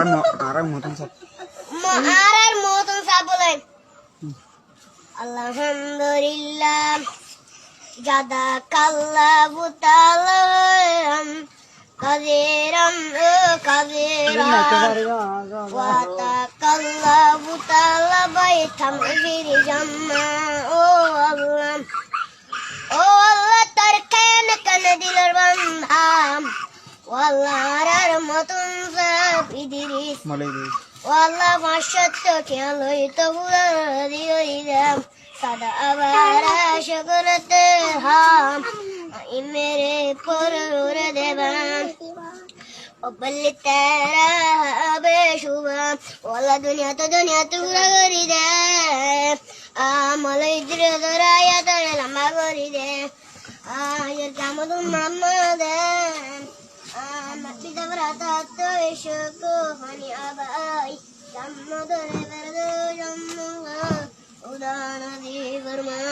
আর আর মতন সব ম- আর আর মতন সব বলেন আলহামদুলিল্লাহ জাদা কাল্লা বুতালাম কাদিরাম, ও কাদিরাম ওয়াতাকাল্লা বুতালা বাইতাম ফিরি জাম্মা ও আল্লাহ ও আল্লাহ, তোর কেন কেন দিলের বান্ধাম ওয়াল্লাহ আর মতন ইদিরিস ওয়াল্লাহ মাসত্ব খেয়ালই তো দিও দিলাম সাদা আবার শুকরতে হাম আই মেরে পরে দেবাম ও বল্লি তেরা শুভম ওলা দুনিয়া তো দুনিয়া তো পুরা করি দে আমল ইদ্রে দরায়া তরে লম্বা করি দে Jammu dore verdo jammu Udana di vermaya